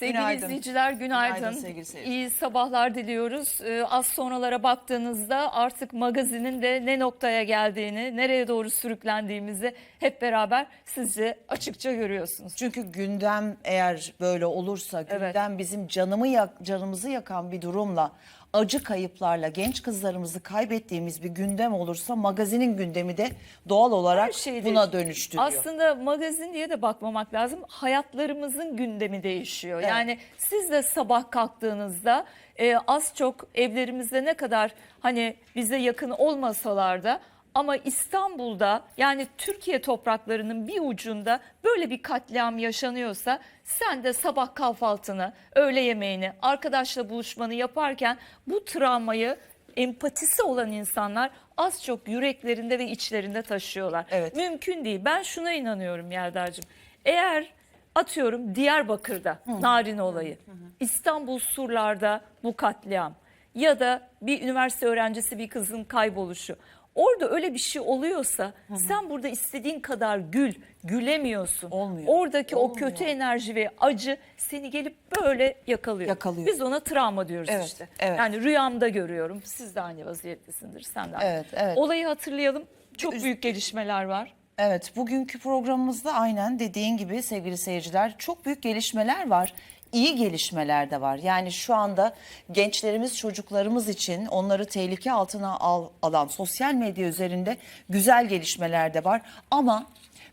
Sevgili Günaydın. izleyiciler günaydın. Günaydın sevgili seyirciler. İyi sabahlar diliyoruz. Ee, az sonralara baktığınızda artık magazinin de ne noktaya geldiğini, nereye doğru sürüklendiğimizi hep beraber sizce açıkça görüyorsunuz. Çünkü gündem eğer böyle olursa Evet. gündem bizim canımı yak, canımızı yakan bir durumla acı kayıplarla genç kızlarımızı kaybettiğimiz bir gündem olursa magazinin gündemi de doğal olarak şey buna dönüştürüyor. Aslında magazin diye de bakmamak lazım. Hayatlarımızın gündemi değişiyor. Evet. Yani siz de sabah kalktığınızda e, az çok evlerimizde ne kadar hani bize yakın olmasalar da ama İstanbul'da yani Türkiye topraklarının bir ucunda böyle bir katliam yaşanıyorsa sen de sabah kahvaltını, öğle yemeğini, arkadaşla buluşmanı yaparken bu travmayı empatisi olan insanlar az çok yüreklerinde ve içlerinde taşıyorlar. Evet. Mümkün değil. Ben şuna inanıyorum Yerdar'cığım. Eğer atıyorum Diyarbakır'da Narin olayı, İstanbul surlarda bu katliam ya da bir üniversite öğrencisi bir kızın kayboluşu. Orada öyle bir şey oluyorsa sen burada istediğin kadar gül, gülemiyorsun. Olmuyor. Oradaki o Olmuyor. kötü enerji ve acı seni gelip böyle yakalıyor. Yakalıyor. Biz ona travma diyoruz Evet, işte. evet. Yani rüyamda görüyorum. Siz de aynı vaziyettesindir. Sen de. aynı. Evet, evet. Olayı hatırlayalım. Çok büyük gelişmeler var. Evet bugünkü programımızda aynen dediğin gibi sevgili seyirciler çok büyük gelişmeler var. İyi gelişmeler de var. Yani şu anda gençlerimiz, çocuklarımız için onları tehlike altına al, alan sosyal medya üzerinde güzel gelişmeler de var. Ama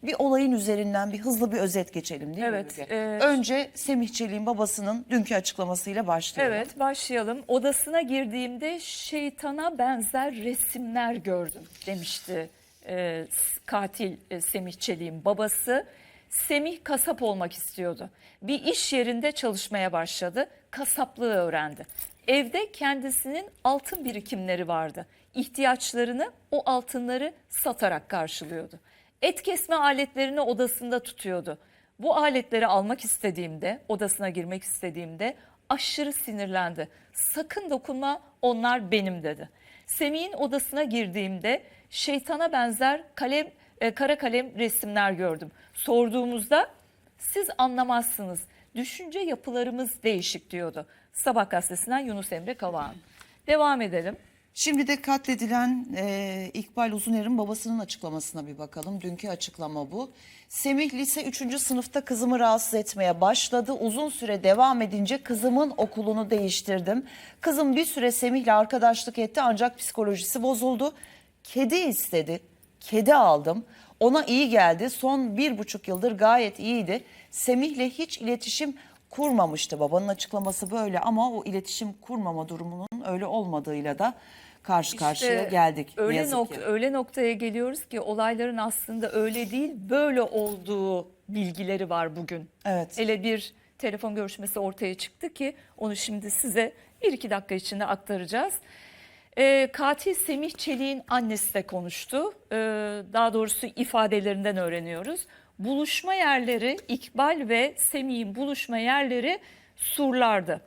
bir olayın üzerinden bir hızlı bir özet geçelim değil Evet, mi? Müge? e, Önce Semih Çelik'in babasının dünkü açıklamasıyla başlayalım. Evet başlayalım. Odasına girdiğimde şeytana benzer resimler gördüm demişti e, katil e, Semih Çelik'in babası. Semih kasap olmak istiyordu. Bir iş yerinde çalışmaya başladı. Kasaplığı öğrendi. Evde kendisinin altın birikimleri vardı. İhtiyaçlarını o altınları satarak karşılıyordu. Et kesme aletlerini odasında tutuyordu. Bu aletleri almak istediğimde, odasına girmek istediğimde aşırı sinirlendi. Sakın dokunma onlar benim dedi. Semih'in odasına girdiğimde şeytana benzer kalem e, kara kalem resimler gördüm. Sorduğumuzda siz anlamazsınız. Düşünce yapılarımız değişik diyordu. Sabah gazetesinden Yunus Emre Kavağan. Devam edelim. Şimdi de katledilen e, İkbal Uzuner'in babasının açıklamasına bir bakalım. Dünkü açıklama bu. Semih lise 3. sınıfta kızımı rahatsız etmeye başladı. Uzun süre devam edince kızımın okulunu değiştirdim. Kızım bir süre Semih'le arkadaşlık etti ancak psikolojisi bozuldu. Kedi istedi. Kedi aldım. Ona iyi geldi. Son bir buçuk yıldır gayet iyiydi. Semih'le hiç iletişim kurmamıştı. Babanın açıklaması böyle ama o iletişim kurmama durumunun öyle olmadığıyla da karşı karşıya İşte geldik. ne Öyle, yazık nok- öyle noktaya geliyoruz ki olayların aslında öyle değil böyle olduğu bilgileri var bugün. Evet. Hele bir telefon görüşmesi ortaya çıktı ki onu şimdi size bir iki dakika içinde aktaracağız. Ee, katil Semih Çelik'in annesi de konuştu. Ee, daha doğrusu ifadelerinden öğreniyoruz. Buluşma yerleri İkbal ve Semih'in buluşma yerleri surlardı.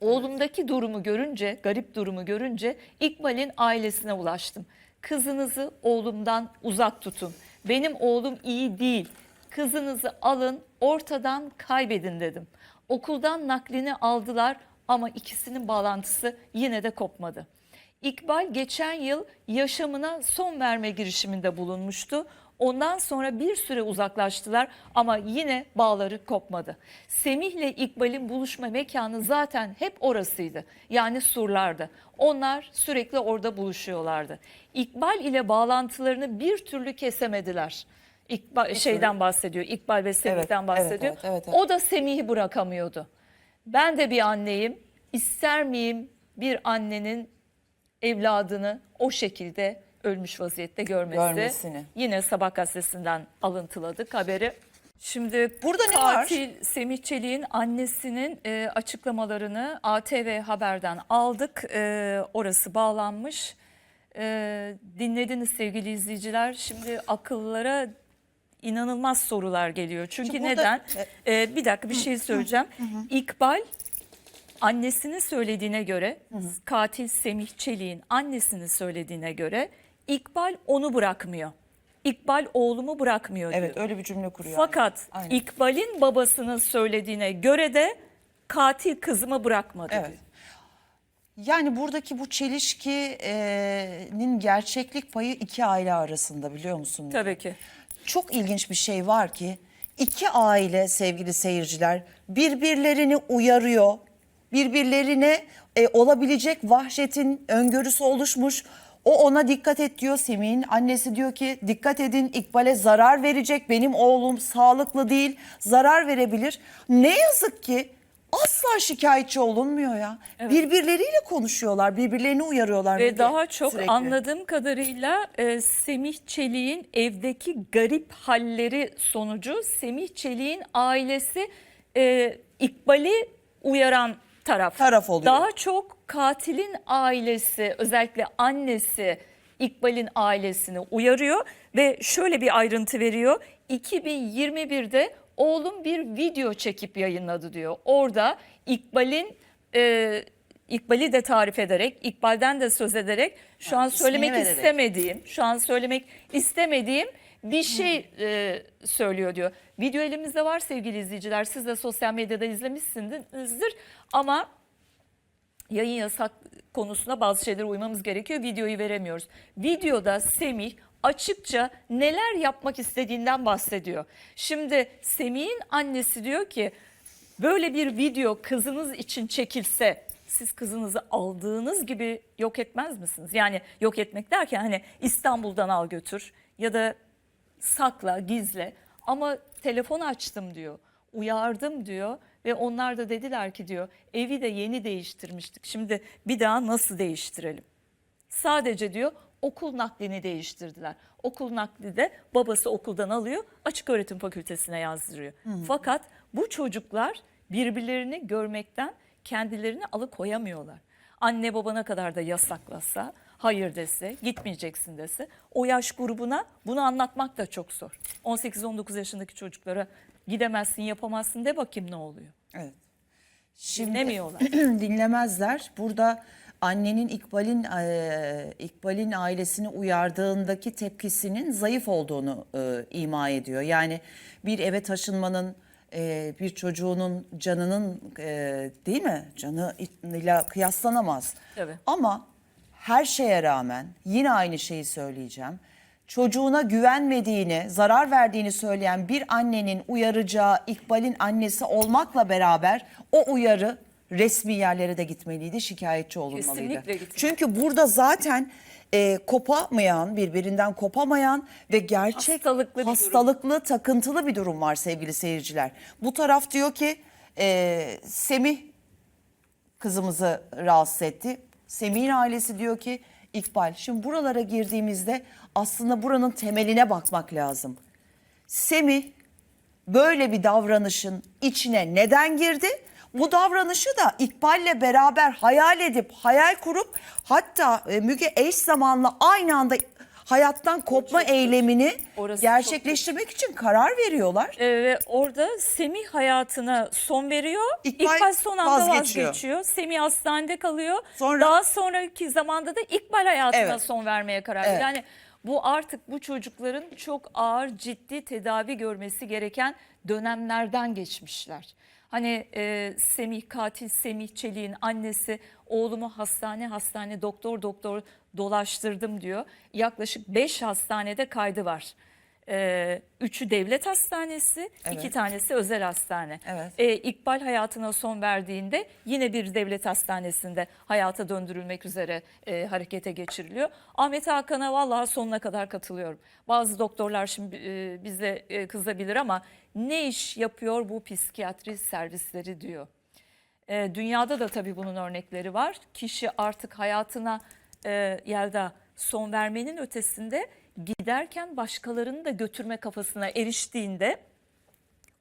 Oğlumdaki durumu görünce, garip durumu görünce İkbal'in ailesine ulaştım. Kızınızı oğlumdan uzak tutun. Benim oğlum iyi değil. Kızınızı alın, ortadan kaybedin dedim. Okuldan naklini aldılar ama ikisinin bağlantısı yine de kopmadı. İkbal geçen yıl yaşamına son verme girişiminde bulunmuştu. Ondan sonra bir süre uzaklaştılar ama yine bağları kopmadı. Semih ile İkbal'in buluşma mekanı zaten hep orasıydı. Yani surlardı. Onlar sürekli orada buluşuyorlardı. İkbal ile bağlantılarını bir türlü kesemediler. İkbal, şeyden bahsediyor. İkbal ve Semih'ten evet, bahsediyor. evet, evet, evet. O da Semih'i bırakamıyordu. Ben de bir anneyim. İster miyim bir annenin evladını o şekilde ölmüş vaziyette görmesi. Görmesini. Yine Sabah gazetesinden alıntıladık haberi. Şimdi Burada ne var? katil Semih Çelik'in annesinin e, açıklamalarını ATV Haber'den aldık. E, orası bağlanmış. E, dinlediniz sevgili izleyiciler. Şimdi akıllara inanılmaz sorular geliyor. Çünkü Şimdi burada- neden? E, bir dakika bir şey söyleyeceğim. İkbal annesinin söylediğine göre katil Semih Çelik'in annesinin söylediğine göre İkbal onu bırakmıyor. İkbal oğlumu bırakmıyor diyor. Evet öyle bir cümle kuruyor. Fakat Aynen. İkbal'in babasının söylediğine göre de katil kızımı bırakmadı. Evet. diyor. Yani buradaki bu çelişkinin gerçeklik payı iki aile arasında biliyor musun? Tabii ki. Çok ilginç bir şey var ki iki aile sevgili seyirciler birbirlerini uyarıyor. Birbirlerine e, olabilecek vahşetin öngörüsü oluşmuş. O ona dikkat et diyor Semih'in annesi diyor ki dikkat edin İkbal'e zarar verecek benim oğlum sağlıklı değil zarar verebilir. Ne yazık ki asla şikayetçi olunmuyor ya. Birbirleriyle konuşuyorlar birbirlerini uyarıyorlar. Ve daha çok sürekli. anladığım kadarıyla e, Semih Çelik'in evdeki garip halleri sonucu Semih Çelik'in ailesi e, İkbal'i uyaran taraf. Taraf oluyor. Daha çok katilin ailesi özellikle annesi İkbal'in ailesini uyarıyor ve şöyle bir ayrıntı veriyor. 2021'de oğlum bir video çekip yayınladı diyor. Orada İkbal'in e, İkbal'i de tarif ederek, İkbal'den de söz ederek şu an söylemek vererek. istemediğim, şu an söylemek istemediğim bir şey e, söylüyor diyor. Video elimizde var sevgili izleyiciler. Siz de sosyal medyada izlemişsinizdir ama yayın yasak konusunda bazı şeylere uymamız gerekiyor. Videoyu veremiyoruz. Videoda Semih açıkça neler yapmak istediğinden bahsediyor. Şimdi Semih'in annesi diyor ki böyle bir video kızınız için çekilse siz kızınızı aldığınız gibi yok etmez misiniz? Yani yok etmek derken hani İstanbul'dan al götür ya da sakla, gizle. Ama telefon açtım diyor. Uyardım diyor ve onlar da dediler ki diyor evi de yeni değiştirmiştik. Şimdi bir daha nasıl değiştirelim? Sadece diyor okul naklini değiştirdiler. Okul nakli de babası okuldan alıyor açık öğretim fakültesine yazdırıyor. Fakat bu çocuklar birbirlerini görmekten kendilerini alıkoyamıyorlar. Anne babana kadar da yasaklasa, hayır dese, gitmeyeceksin dese o yaş grubuna bunu anlatmak da çok zor. 18-19 yaşındaki çocuklara gidemezsin, yapamazsın de bakayım ne oluyor. Evet. Dinlemiyorlar. dinlemezler. Burada annenin İkbal'in e, İkbal'in ailesini uyardığındaki tepkisinin zayıf olduğunu e, ima ediyor. Yani bir eve taşınmanın e, bir çocuğunun canının e, değil mi canıyla kıyaslanamaz. Tabii. Ama her şeye rağmen yine aynı şeyi söyleyeceğim. Çocuğuna güvenmediğini, zarar verdiğini söyleyen bir annenin uyaracağı İkbal'in annesi olmakla beraber o uyarı resmi yerlere de gitmeliydi, şikayetçi olunmalıydı. Kesinlikle gitmeli. Çünkü burada zaten e, kopamayan, birbirinden kopamayan ve gerçek Hastalıklı bir durum. hastalıklı, takıntılı bir durum var sevgili seyirciler. Bu taraf diyor ki e, Semih kızımızı rahatsız etti. Semih'in ailesi diyor ki İkbal. Şimdi buralara girdiğimizde aslında buranın temeline bakmak lazım. Semih böyle bir davranışın içine neden girdi? Bu davranışı da İkbal'le beraber hayal edip, hayal kurup hatta e, Müge eş zamanlı aynı anda hayattan kopma eylemini Orası gerçekleştirmek için karar veriyorlar. Ee, ve orada Semih hayatına son veriyor. İkbal İkbal, son anda vazgeçiyor. vazgeçiyor. Semih hastanede kalıyor. Sonra- Daha sonraki zamanda da İkbal hayatına Evet. son vermeye karar veriyor. Evet. Yani bu artık bu çocukların çok ağır ciddi tedavi görmesi gereken dönemlerden geçmişler. Hani e, Semih katil Semih Çelik'in annesi oğlumu hastane hastane doktor doktor dolaştırdım diyor. Yaklaşık 5 hastanede kaydı var. Ee, üçü devlet hastanesi, Evet. iki tanesi özel hastane. Evet. Ee, İkbal hayatına son verdiğinde yine bir devlet hastanesinde hayata döndürülmek üzere e, harekete geçiriliyor. Ahmet Hakan'a vallahi sonuna kadar katılıyorum. Bazı doktorlar şimdi e, bize e, kızabilir ama ne iş yapıyor bu psikiyatri servisleri diyor. E, dünyada da tabii bunun örnekleri var. Kişi artık hayatına e, Yelda son vermenin ötesinde giderken başkalarını da götürme kafasına eriştiğinde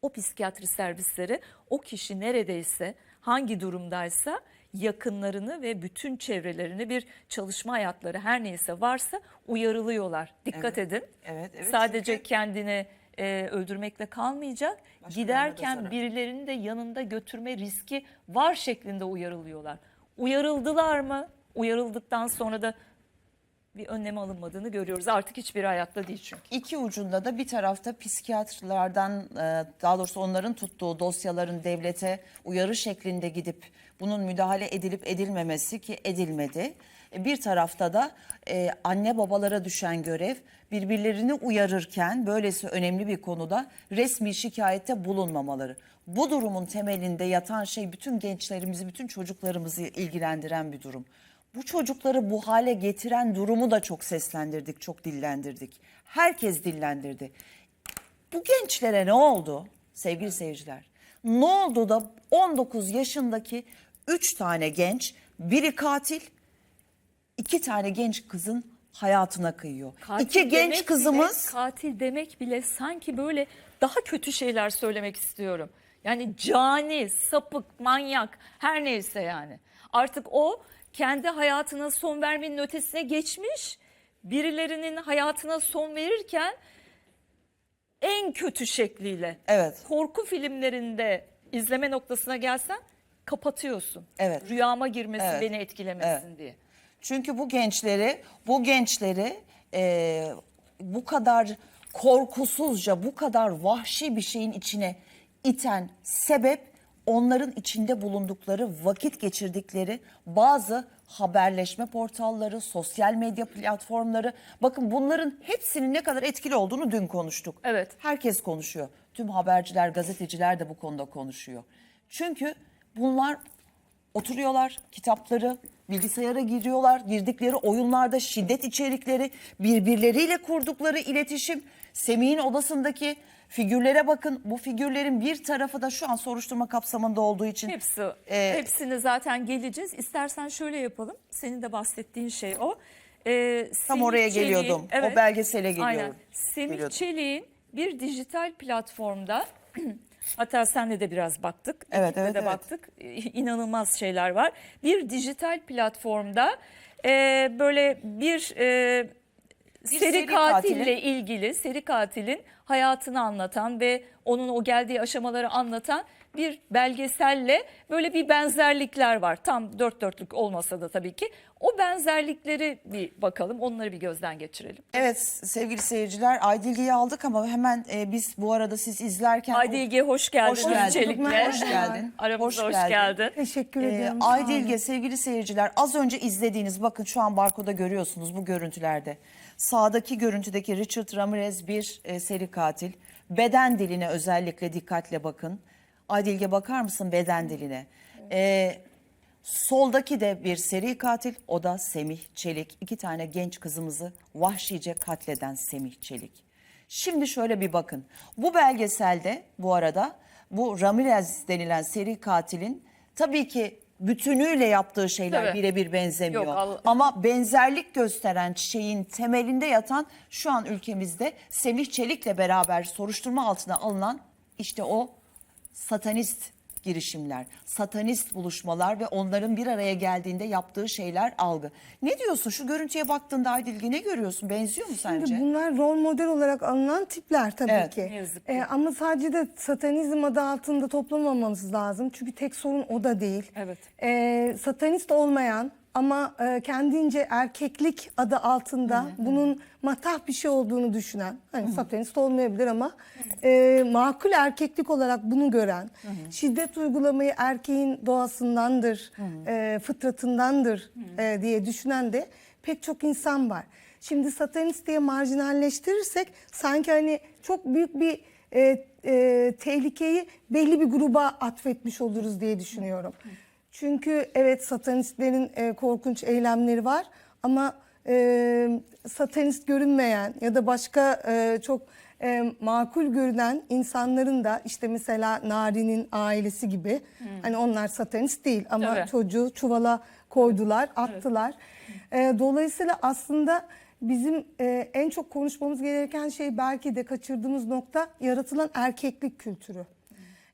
o psikiyatri servisleri o kişi neredeyse hangi durumdaysa yakınlarını ve bütün çevrelerini bir çalışma hayatları her neyse varsa uyarılıyorlar. Dikkat edin. Evet, evet, Sadece çünkü- kendini e, öldürmekle kalmayacak. Da Giderken birilerini de yanında götürme riski var şeklinde uyarılıyorlar. Uyarıldılar mı? Uyarıldıktan sonra da bir önlem alınmadığını görüyoruz. Artık hiçbir hayatta değil çünkü. İki ucunda da bir tarafta psikiyatrlardan e, daha doğrusu onların tuttuğu dosyaların devlete uyarı şeklinde gidip bunun müdahale edilip edilmemesi ki edilmedi. E, Bir tarafta da e, anne babalara düşen görev birbirlerini uyarırken böylesi önemli bir konuda resmi şikayette bulunmamaları. Bu durumun temelinde yatan şey bütün gençlerimizi, bütün çocuklarımızı ilgilendiren bir durum. Bu çocukları bu hale getiren durumu da çok seslendirdik, çok dillendirdik. Herkes dillendirdi. Bu gençlere ne oldu sevgili seyirciler? Ne oldu da 19 yaşındaki 3 tane genç, biri katil, iki tane genç kızın hayatına kıyıyor. Katil iki genç kızımız bile, katil demek bile sanki böyle daha kötü şeyler söylemek istiyorum. Yani cani, sapık, manyak her neyse yani. Artık o kendi hayatına son vermenin ötesine geçmiş. Birilerinin hayatına son verirken en kötü şekliyle. Evet. Korku filmlerinde izleme noktasına gelsen kapatıyorsun. Evet. Rüyama girmesin Evet. beni etkilemesin diye. Çünkü bu gençleri, bu gençleri e, bu kadar korkusuzca, bu kadar vahşi bir şeyin içine iten sebep onların içinde bulundukları, vakit geçirdikleri bazı haberleşme portalları, sosyal medya platformları. Bakın bunların hepsinin ne kadar etkili olduğunu dün konuştuk. Evet. Herkes konuşuyor. Tüm haberciler, gazeteciler de bu konuda konuşuyor. Çünkü bunlar oturuyorlar, kitapları, bilgisayara giriyorlar, girdikleri oyunlarda şiddet içerikleri, birbirleriyle kurdukları iletişim, Semih'in odasındaki figürlere bakın. Bu figürlerin bir tarafı da şu an soruşturma kapsamında olduğu için Hepsi, Ee, hepsine zaten geleceğiz. İstersen şöyle yapalım. Senin de bahsettiğin şey o. Ee, Tam Semih oraya Çelik'in- geliyordum. O belgesele geliyorum. Aynen. Semih. Çelik'in bir dijital platformda hatta senle de biraz baktık. Evet, ekiple evet, de evet. baktık. İnanılmaz şeyler var. Bir dijital platformda e, böyle bir e, seri, seri katille katilin- ilgili seri katilin hayatını anlatan ve onun o geldiği aşamaları anlatan bir belgeselle böyle bir benzerlikler var. Tam dört dörtlük olmasa da tabii ki. O benzerlikleri bir bakalım, onları bir gözden geçirelim. Evet sevgili seyirciler Aydilge'yi aldık ama hemen e, biz bu arada siz izlerken... Aydilge hoş geldin. Hoş geldin. Çelik'le. Hoş geldin. Aramıza hoş, Hoş geldin. geldin. Teşekkür Ee, sağ olun. Aydilge sevgili seyirciler az önce izlediğiniz bakın şu an barkoda görüyorsunuz bu görüntülerde. Sağdaki görüntüdeki Richard Ramirez bir e, seri katil. Beden diline özellikle dikkatle bakın. Aydilge bakar mısın beden diline? Ee, soldaki de bir seri katil o da Semih Çelik. İki tane genç kızımızı vahşice katleden Semih Çelik. Şimdi şöyle bir bakın. Bu belgeselde bu arada bu Ramirez denilen seri katilin tabii ki bütünüyle yaptığı şeyler Tabii. birebir benzemiyor. Yok, Ama benzerlik gösteren şeyin temelinde yatan şu an ülkemizde Semih Çelik'le beraber soruşturma altına alınan işte o satanist girişimler, satanist buluşmalar ve onların bir araya geldiğinde yaptığı şeyler algı. Ne diyorsun şu görüntüye baktığında Aydilgi ne görüyorsun? Benziyor mu sence? Şimdi bunlar rol model olarak alınan tipler tabii Evet, ki. ne yazık ki. Ee, ama sadece de satanizm adı altında toplamamamız lazım. Çünkü tek sorun o da değil. Evet. Ee, satanist olmayan ama e, kendince erkeklik adı altında bunun matah bir şey olduğunu düşünen, hani satanist olmayabilir ama e, makul erkeklik olarak bunu gören, şiddet uygulamayı erkeğin doğasındandır, e, fıtratındandır e, diye düşünen de pek çok insan var. Şimdi satanist diye marjinalleştirirsek sanki hani çok büyük bir e, e, tehlikeyi belli bir gruba atfetmiş oluruz diye düşünüyorum. Çünkü evet satanistlerin e, korkunç eylemleri var ama e, satanist görünmeyen ya da başka e, çok e, makul görünen insanların da işte mesela Nari'nin ailesi gibi hani onlar satanist değil ama Tabii. çocuğu çuvala koydular, attılar. E, dolayısıyla aslında bizim e, en çok konuşmamız gereken şey belki de kaçırdığımız nokta yaratılan erkeklik kültürü.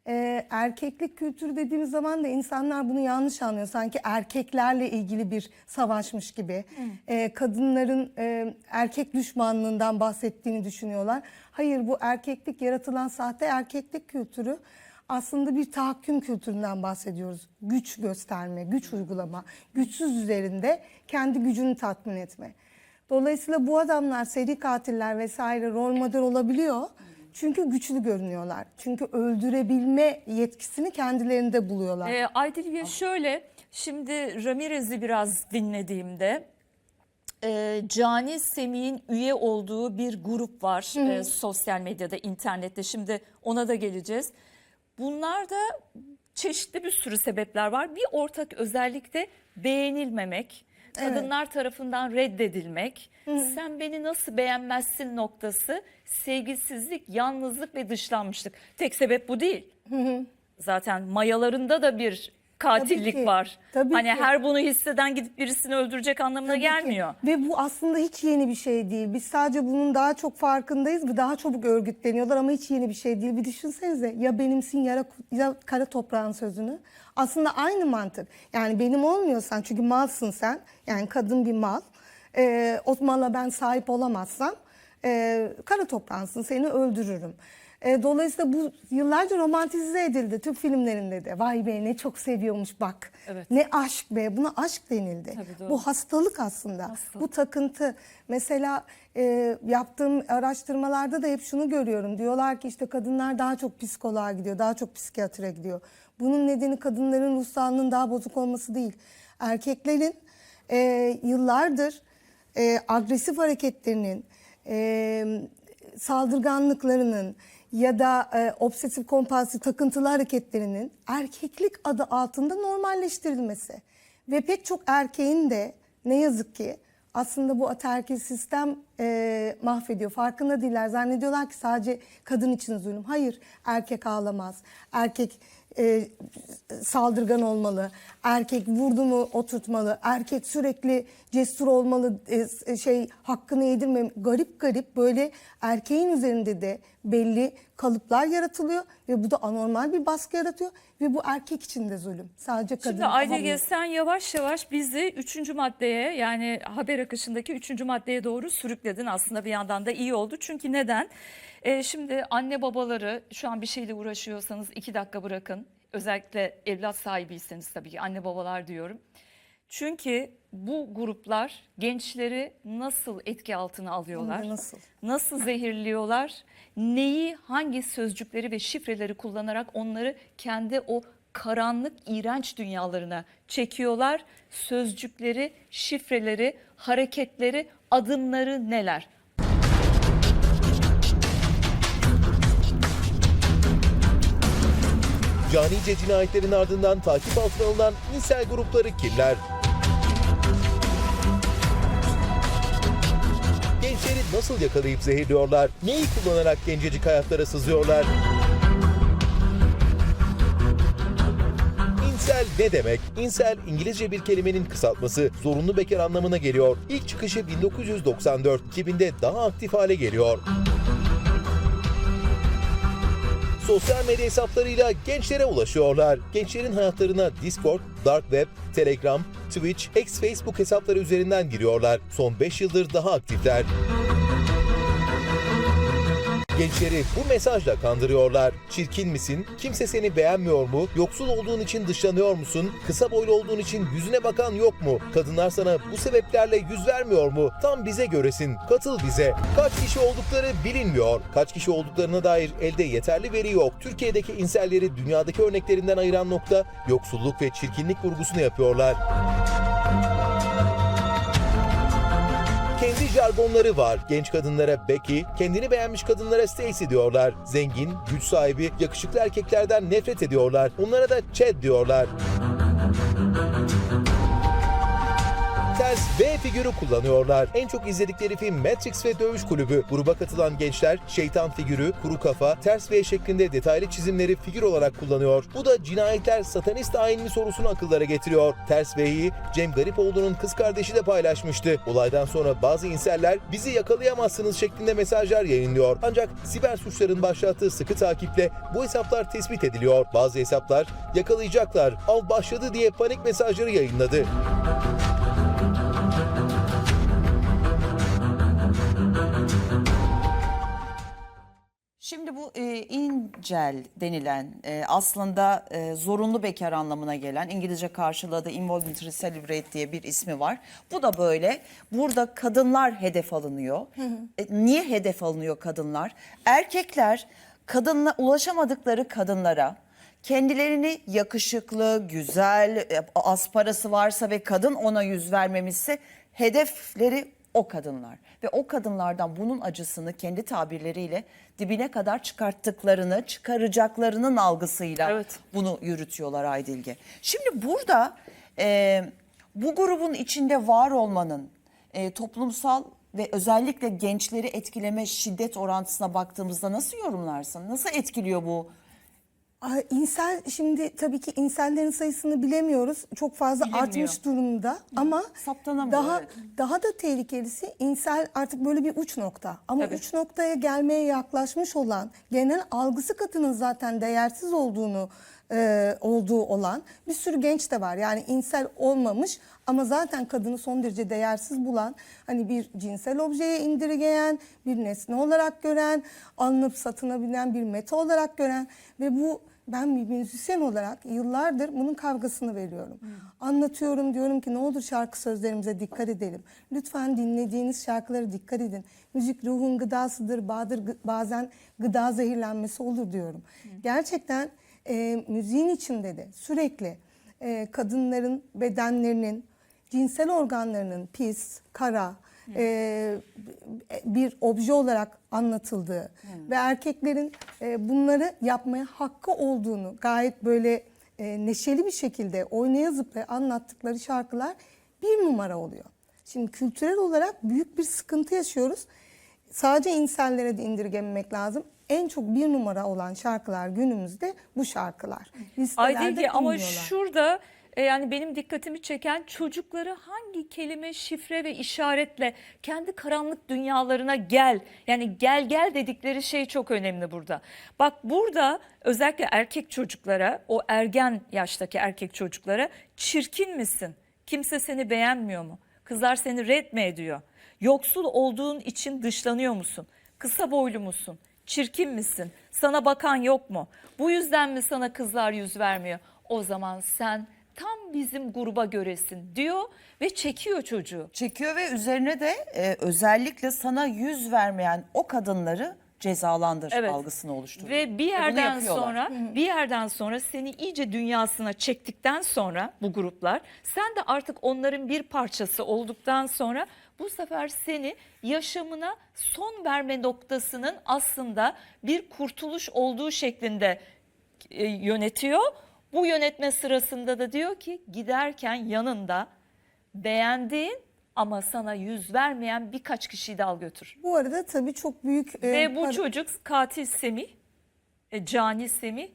E, erkeklik kültürü dediğimiz zaman da insanlar bunu yanlış anlıyor. Sanki erkeklerle ilgili bir savaşmış gibi. E, kadınların e, erkek düşmanlığından bahsettiğini düşünüyorlar. Hayır bu erkeklik yaratılan sahte erkeklik kültürü aslında bir tahakküm kültüründen bahsediyoruz. Güç gösterme, güç uygulama, güçsüz üzerinde kendi gücünü tatmin etme. Dolayısıyla bu adamlar seri katiller vesaire rol model olabiliyor. Çünkü güçlü görünüyorlar. Çünkü öldürebilme yetkisini kendilerinde buluyorlar. Ee, Aydilge şöyle, şimdi Ramirez'i biraz dinlediğimde e, Cani Semih'in üye olduğu bir grup var e, sosyal medyada, internette. Şimdi ona da geleceğiz. Bunlarda çeşitli bir sürü sebepler var. Bir ortak özellik de beğenilmemek, kadınlar tarafından reddedilmek. Sen beni nasıl beğenmezsin noktası, sevgisizlik, yalnızlık ve dışlanmışlık. Tek sebep bu değil. Zaten mayalarında da bir katillik ki, var. tabii hani ki. her bunu hisseden gidip birisini öldürecek anlamına Tabii ki. gelmiyor. Ve bu aslında hiç yeni bir şey değil. Biz sadece bunun daha çok farkındayız ve daha çabuk örgütleniyorlar ama hiç yeni bir şey değil. Bir düşünsenize ya benimsin ya, ya kara toprağın sözünü. Aslında aynı mantık. Yani benim olmuyorsan çünkü malsın sen. Yani kadın bir mal. Ee, o mala ben sahip olamazsam e, kara toprağınsın seni öldürürüm. E, dolayısıyla bu yıllarca romantize edildi Türk filmlerinde de. Vay be ne çok seviyormuş bak. Evet. Ne aşk be buna aşk denildi. Tabii, doğru. Bu hastalık aslında. Hastalık. Bu takıntı. Mesela e, yaptığım araştırmalarda da hep şunu görüyorum. Diyorlar ki işte kadınlar daha çok psikoloğa gidiyor, daha çok psikiyatre gidiyor. Bunun nedeni kadınların ruh sağlığının daha bozuk olması değil. Erkeklerin e, yıllardır e, agresif hareketlerinin, e, saldırganlıklarının ya da e, obsesif kompulsif takıntılı hareketlerinin erkeklik adı altında normalleştirilmesi. Ve pek çok erkeğin de ne yazık ki aslında bu ataerkil sistem e, mahvediyor. Farkında değiller. Zannediyorlar ki sadece kadın için zulüm. Hayır, erkek ağlamaz. Erkek e, saldırgan olmalı. Erkek vurdu mu oturtmalı. Erkek sürekli cesur olmalı. e, şey hakkını yedirmem. Garip garip böyle erkeğin üzerinde de belli kalıplar yaratılıyor ve bu da anormal bir baskı yaratıyor ve bu erkek için de zulüm. Sadece kadın. Şimdi Hayır. sen yavaş yavaş bizi üçüncü maddeye yani haber akışındaki üçüncü maddeye doğru sürükledin. Aslında bir yandan da iyi oldu. Çünkü neden? Ee, şimdi anne babaları şu an bir şeyle uğraşıyorsanız iki dakika bırakın. Özellikle evlat sahibiyseniz tabii ki anne babalar diyorum. Çünkü bu gruplar gençleri nasıl etki altına alıyorlar? Nasıl? Nasıl zehirliyorlar? Neyi, hangi sözcükleri ve şifreleri kullanarak onları kendi o karanlık, iğrenç dünyalarına çekiyorlar? Sözcükleri, şifreleri, hareketleri, adımları neler? Canice cinayetlerin ardından takip altına alınan insel grupları kimler? Gençleri nasıl yakalayıp zehirliyorlar? Neyi kullanarak gencecik hayatlara sızıyorlar? İnsel ne demek? İnsel İngilizce bir kelimenin kısaltması. Zorunlu bekar anlamına geliyor. İlk çıkışı 1994, 2000'de daha aktif hale geliyor. Sosyal medya hesaplarıyla gençlere ulaşıyorlar. Gençlerin hayatlarına Discord, Dark Web, Telegram, Twitch, X Facebook hesapları üzerinden giriyorlar. Son 5 yıldır daha aktifler. Gençleri bu mesajla kandırıyorlar. Çirkin misin? Kimse seni beğenmiyor mu? Yoksul olduğun için dışlanıyor musun? Kısa boylu olduğun için yüzüne bakan yok mu? Kadınlar sana bu sebeplerle yüz vermiyor mu? Tam bize göresin. Katıl bize. Kaç kişi oldukları bilinmiyor. Kaç kişi olduklarına dair elde yeterli veri yok. Türkiye'deki inselleri dünyadaki örneklerinden ayıran nokta yoksulluk ve çirkinlik vurgusunu yapıyorlar. Jargonları var. Genç kadınlara Becky, kendini beğenmiş kadınlara Stacy diyorlar. Zengin, güç sahibi, yakışıklı erkeklerden nefret ediyorlar. Onlara da Chad diyorlar. Ters V figürü kullanıyorlar. En çok izledikleri film Matrix ve Dövüş Kulübü. Gruba katılan gençler şeytan figürü, kuru kafa, ters V şeklinde detaylı çizimleri figür olarak kullanıyor. Bu da cinayetler satanist ayin mi sorusunu akıllara getiriyor. Ters V'yi Cem Garipoğlu'nun kız kardeşi de paylaşmıştı. Olaydan sonra bazı inseller bizi yakalayamazsınız şeklinde mesajlar yayınlıyor. Ancak siber suçların başlattığı sıkı takiple bu hesaplar tespit ediliyor. Bazı hesaplar yakalayacaklar, av başladı diye panik mesajları yayınladı. Şimdi bu e, incel denilen e, aslında e, zorunlu bekar anlamına gelen İngilizce karşılığı da involuntary celibate diye bir ismi var. Bu da böyle. Burada kadınlar hedef alınıyor. E, niye hedef alınıyor kadınlar? Erkekler kadınla ulaşamadıkları kadınlara kendilerini yakışıklı, güzel, e, az parası varsa ve kadın ona yüz vermemişse hedefleri o kadınlar. Ve o kadınlardan bunun acısını kendi tabirleriyle dibine kadar çıkarttıklarını, çıkaracaklarının algısıyla Evet. bunu yürütüyorlar Aydilge. Şimdi burada e, bu grubun içinde var olmanın e, toplumsal ve özellikle gençleri etkileme şiddet orantısına baktığımızda nasıl yorumlarsın? Nasıl etkiliyor bu? İnsel şimdi tabii ki insellerin sayısını bilemiyoruz. Çok fazla Bilinmiyor. artmış durumda ama Saptanamıyor, daha evet. daha da tehlikelisi insel artık böyle bir uç nokta. Ama Tabii. uç noktaya gelmeye yaklaşmış olan genel algısı kadının zaten değersiz olduğunu e, olduğu olan bir sürü genç de var. Yani insel olmamış ama zaten kadını son derece değersiz bulan, hani bir cinsel objeye indirgeyen, bir nesne olarak gören, alınıp satınabilen bir meta olarak gören ve bu ben bir müzisyen olarak yıllardır bunun kavgasını veriyorum. Anlatıyorum diyorum ki ne olur şarkı sözlerimize dikkat edelim. Lütfen dinlediğiniz şarkılara dikkat edin. Müzik ruhun gıdasıdır, badır, bazen gıda zehirlenmesi olur diyorum. Gerçekten e, müziğin içinde de sürekli e, kadınların bedenlerinin, cinsel organlarının pis, kara, e, bir obje olarak anlatıldığı ve erkeklerin e, bunları yapmaya hakkı olduğunu gayet böyle e, neşeli bir şekilde oynaya zıplaya anlattıkları şarkılar bir numara oluyor. Şimdi kültürel olarak büyük bir sıkıntı yaşıyoruz. Sadece insanlara da indirgememek lazım. En çok bir numara olan şarkılar günümüzde bu şarkılar. Listelerde Aydilge ama bilmiyorlar. şurada e, yani benim dikkatimi çeken çocukları hangi kelime, şifre ve işaretle kendi karanlık dünyalarına gel. Yani gel gel dedikleri şey çok önemli burada. Bak burada özellikle erkek çocuklara, o ergen yaştaki erkek çocuklara çirkin misin? Kimse seni beğenmiyor mu? Kızlar seni red mi ediyor? Yoksul olduğun için dışlanıyor musun? Kısa boylu musun? Çirkin misin? Sana bakan yok mu? Bu yüzden mi sana kızlar yüz vermiyor? O zaman sen tam bizim gruba göresin diyor ve çekiyor çocuğu. Çekiyor ve üzerine de e, özellikle sana yüz vermeyen o kadınları cezalandır Evet. algısını oluşturuyor. Ve bir bunu yerden yapıyorlar. sonra bir yerden sonra seni iyice dünyasına çektikten sonra bu gruplar sen de artık onların bir parçası olduktan sonra bu sefer seni yaşamına son verme noktasının aslında bir kurtuluş olduğu şeklinde e, yönetiyor. Bu yönetme sırasında da diyor ki giderken yanında beğendiğin ama sana yüz vermeyen birkaç kişiyi de al götür. Bu arada tabii çok büyük... e, Ve bu çocuk katil Semih, e, cani Semih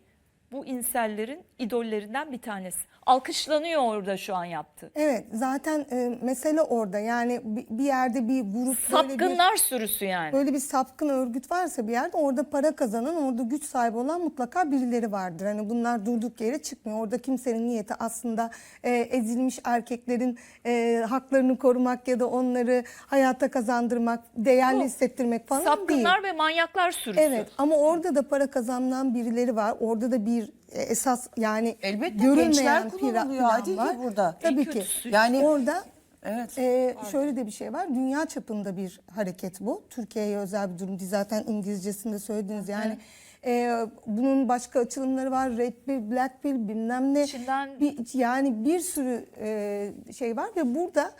bu insellerin idollerinden bir tanesi. Alkışlanıyor orada şu an yaptı. Evet zaten e, mesele orada yani bi- bir yerde bir grup böyle bir, Sapkınlar sürüsü yani. böyle bir sapkın örgüt varsa bir yerde orada para kazanan orada güç sahibi olan mutlaka birileri vardır. Hani bunlar durduk yere çıkmıyor. Orada kimsenin niyeti aslında e, ezilmiş erkeklerin e, haklarını korumak ya da onları hayata kazandırmak, değerli Bu hissettirmek falan değil. Sapkınlar ve manyaklar sürüsü. Evet ama orada da para kazanan birileri var. Orada da bir e, esas yani Elbette görülmeyen gençler kullanılıyor Adil burada. Tabii ki. Yani- orada Evet. e, şöyle de bir şey var. Dünya çapında bir hareket bu. Türkiye'ye özel bir durum. Zaten İngilizcesinde söylediniz. Yani e, bunun başka açılımları var. Red Pill, Black Pill bilmem ne. İçinden- Bir, yani bir sürü e, şey var ve burada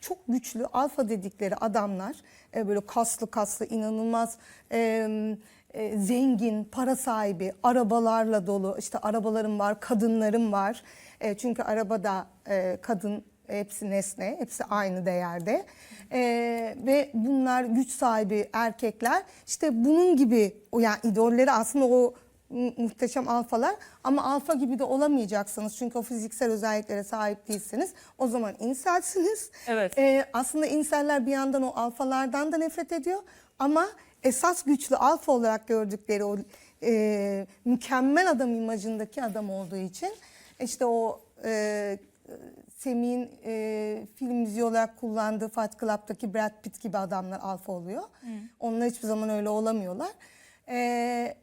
çok güçlü alfa dedikleri adamlar e, böyle kaslı kaslı inanılmaz e, e, zengin, para sahibi, arabalarla dolu işte arabalarım var, kadınlarım var. E, çünkü arabada e, kadın hepsi nesne, hepsi aynı değerde. E, ve bunlar güç sahibi erkekler. İşte bunun gibi o yani idolleri aslında o mu- muhteşem alfalar ama alfa gibi de olamayacaksınız çünkü o fiziksel özelliklere sahip değilsiniz. O zaman inselsiniz. Evet. Ee, aslında inseller bir yandan o alfalardan da nefret ediyor ama esas güçlü alfa olarak gördükleri o e, mükemmel adam imajındaki adam olduğu için işte o e, Semih'in e, film müziği olarak kullandığı Fight Club'daki Brad Pitt gibi adamlar alfa oluyor. Onlar hiçbir zaman öyle olamıyorlar. e,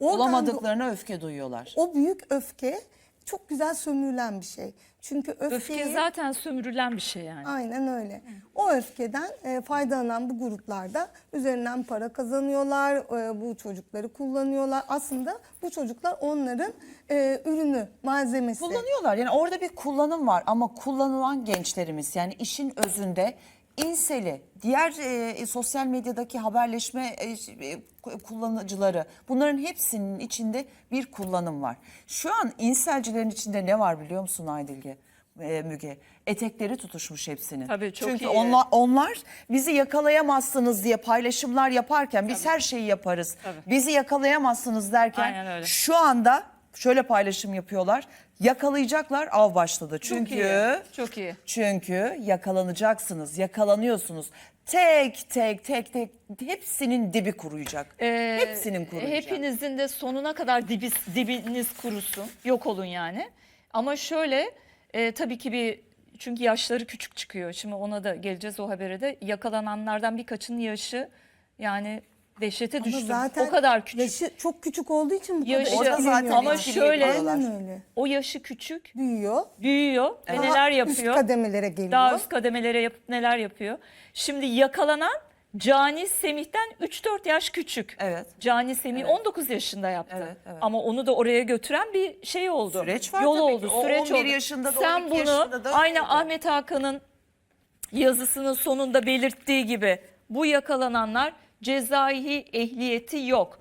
Olamadıklarına öfke duyuyorlar. o büyük öfke çok güzel sömürülen bir şey. Çünkü öfkeyi... Öfke zaten sömürülen bir şey yani. Aynen öyle. O öfkeden e, faydalanan bu gruplarda üzerinden para kazanıyorlar, e, bu çocukları kullanıyorlar. Aslında bu çocuklar onların e, ürünü, malzemesi. Kullanıyorlar yani orada bir kullanım var ama kullanılan gençlerimiz yani işin özünde inseli, diğer e, sosyal medyadaki haberleşme e, e, kullanıcıları bunların hepsinin içinde bir kullanım var. Şu an inselcilerin içinde ne var biliyor musun Aydilge? e, Müge etekleri tutuşmuş hepsinin. Tabii, çok Çünkü iyi. onlar, onlar bizi yakalayamazsınız diye paylaşımlar yaparken biz her şeyi yaparız. Tabii. Bizi yakalayamazsınız derken şu anda şöyle paylaşım yapıyorlar. Yakalayacaklar av başladı. Çünkü Çok iyi. Çok iyi. çünkü yakalanacaksınız, yakalanıyorsunuz. Tek tek tek tek hepsinin dibi kuruyacak. Ee, hepsinin kuruyacak. Hepinizin de sonuna kadar dibis, dibiniz kurusun. Yok olun yani. Ama şöyle e, tabii ki bir çünkü yaşları küçük çıkıyor. Şimdi ona da geleceğiz o habere de. Yakalananlardan birkaçının yaşı yani dehşete Ama düştü. zaten o kadar küçük. Yaşı çok küçük olduğu için bu Yaşı- kadar Orada zaten etkileniyor. ama şöyle-. Aynen öyle. O yaşı küçük, Büyüyor. büyüyor ve Daha neler Üst yapıyor? kademelere geliyor. Daha üst kademelere yapıp neler yapıyor? Şimdi yakalanan Cani Semih'ten 3-4 yaş küçük. Evet. Cani Semih 19 yaşında yaptı. Evet, evet. Ama onu da oraya götüren bir şey oldu. Süreç var Yol tabii oldu, ki. O süreç 11 oldu. yaşında da, Sen 12 bunu yaşında da aynı öyleydi. Ahmet Hakan'ın yazısının sonunda belirttiği gibi bu yakalananlar cezai ehliyeti yok.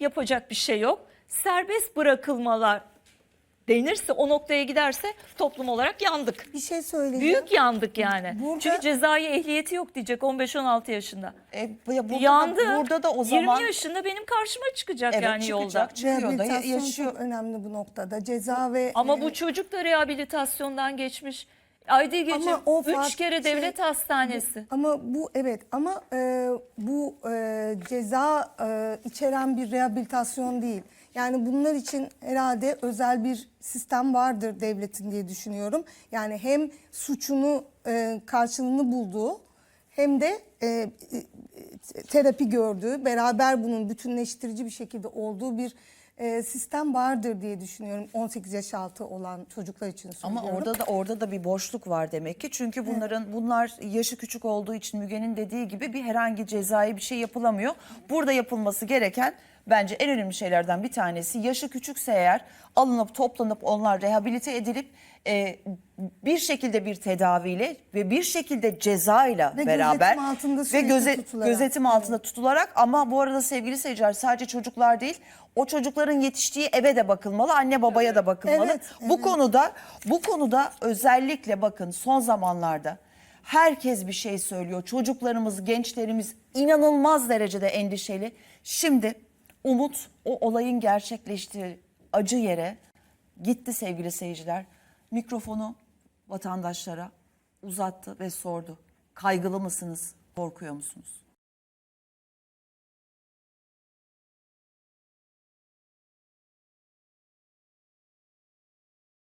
Yapacak bir şey yok. Serbest bırakılmalar denirse o noktaya giderse toplum olarak yandık. Bir şey söyleyeceğim. Büyük yandık yani. Burada- Çünkü cezai ehliyeti yok diyecek 15-16 yaşında. E, ya burada, Yandı. Da, burada da o zaman 20 yaşında benim karşıma çıkacak Evet, yani çıkacak. yolda. çıkıyor da yaşıyor. çok önemli bu noktada. Ceza ve Ama e, bu çocuk da rehabilitasyondan geçmiş. Ayda gece Ama o 3 farklı kere şey- devlet hastanesi. Ama bu evet ama e, bu e, ceza e, içeren bir rehabilitasyon değil. Yani bunlar için herhalde özel bir sistem vardır devletin diye düşünüyorum. Yani hem suçunu e, karşılığını bulduğu hem de e, e, terapi gördüğü, beraber bunun bütünleştirici bir şekilde olduğu bir e, sistem vardır diye düşünüyorum. 18 yaş altı olan çocuklar için Ama söylüyorum. orada da orada da bir boşluk var demek ki. Çünkü bunların bunlar yaşı küçük olduğu için Müge'nin dediği gibi bir herhangi cezai bir şey yapılamıyor. Burada yapılması gereken bence en önemli şeylerden bir tanesi yaşı küçükse eğer alınıp toplanıp onlar rehabilite edilip e, bir şekilde bir tedaviyle ve bir şekilde cezayla Ve beraber gözetim altında ve göze- tutularak. gözetim altında tutularak ama bu arada sevgili seyirciler sadece çocuklar değil o çocukların yetiştiği eve de bakılmalı anne babaya da bakılmalı. Evet, Bu evet. konuda bu konuda özellikle bakın son zamanlarda herkes bir şey söylüyor. Çocuklarımız, gençlerimiz inanılmaz derecede endişeli. Şimdi Umut o olayın gerçekleştiği acı yere gitti sevgili seyirciler. Mikrofonu vatandaşlara uzattı ve sordu. Kaygılı mısınız? Korkuyor musunuz?